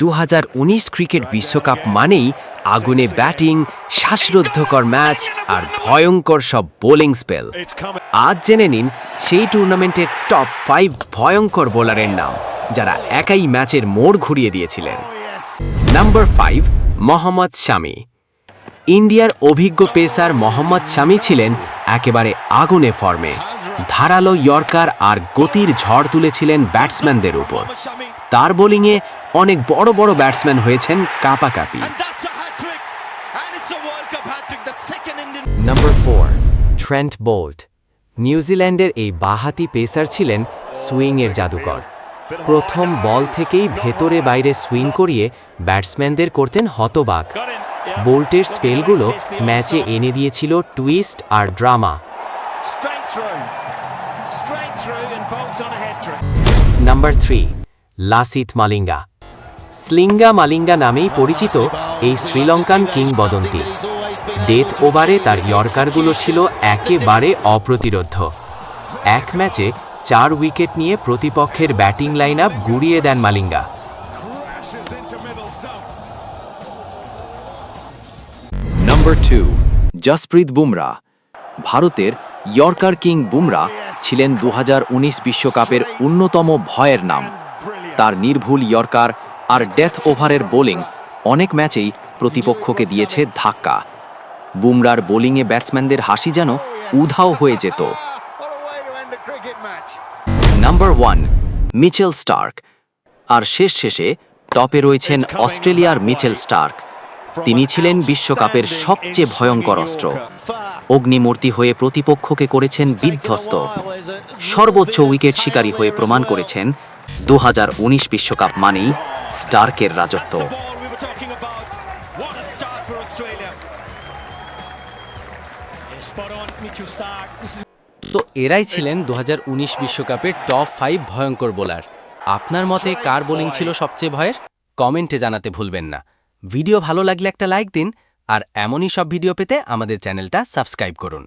দু হাজার উনিশ ক্রিকেট বিশ্বকাপ মানেই আগুনে ব্যাটিং, শ্বাসরুদ্ধকর ম্যাচ আর ভয়ঙ্কর সব বোলিং স্পেল। আজ জেনে নিন সেই টুর্নামেন্টের টপ ফাইভ ভয়ঙ্কর বোলারের নাম, যারা একাই ম্যাচের মোড় ঘুরিয়ে দিয়েছিলেন। Number five, Mohammed Shami. ইন্ডিয়ার অভিজ্ঞ পেসার মোহাম্মদ শামি ছিলেন একেবারে আগুনে ফর্মে। ধারালো ইয়র্কার আর গতির ঝড় তুলেছিলেন ব্যাটসম্যানদের উপর। তার বোলিংয়ে অনেক বড় বড় ব্যাটসম্যান হয়েছেন কাপাকাপি. নাম্বার ফোর ট্রেন্ট বোল্ট নিউজিল্যান্ডের এই বাহাতি পেসার ছিলেন সুইংয়ের জাদুকর। প্রথম বল থেকেই ভেতরে বাইরে সুইং করিয়ে ব্যাটসম্যানদের করতেন হতবাক। বোল্টের স্পেলগুলো ম্যাচে এনে দিয়েছিল twist R drama. Straight through. Straight through and bolts on a head trick. Number three Lasith Malinga Slinga Malinga নামেই পরিচিত এই শ্রীলঙ্কান কিংবদন্তি ডেথ ওভারে তার ইয়র্কারগুলো ছিল একেবারে অপ্রতিরোধ্য এক ম্যাচে চার উইকেট নিয়ে প্রতিপক্ষের ব্যাটিং লাইন আপ গুড়িয়ে দেন মালিঙ্গা. নাম্বার টু জসপ্রীত বুমরা ভারতের ইয়র্কার কিং বুমরা ছিলেন দু বিশ্বকাপের অন্যতম ভয়ের নাম। তার নির্ভুল ইয়র্কার আর ডেথ ওভারের বোলিং অনেক ম্যাচেই প্রতিপক্ষকে দিয়েছে ধাক্কা। বুমরার বোলিংয়ে ব্যাটসম্যানদের হাসি যেন উধাও হয়ে যেত. Number one, Mitchell Starc. আর শেষ শেষে টপে রয়েছেন অস্ট্রেলিয়ার মিচেল স্টার্ক। তিনি ছিলেন বিশ্বকাপের সবচেয়ে ভয়ঙ্কর অস্ত্র। অগ্নিমূর্তি হয়ে প্রতিপক্ষকে করেছেন বিধ্বস্ত। সর্বোচ্চ উইকেট শিকারী হয়ে প্রমাণ করেছেন দু বিশ্বকাপ মানেই স্টার্কের রাজত্ব। তো এরাই ছিলেন দু বিশ্বকাপের টপ ফাইভ ভয়ঙ্কর বোলার আপনার মতে কার বোলিং ছিল সবচেয়ে ভয়ের? কমেন্টে জানাতে ভুলবেন না। ভিডিও ভালো লাগলে একটা লাইক দিন আর এমনই সব ভিডিও পেতে আমাদের চ্যানেলটা সাবস্ক্রাইব করুন।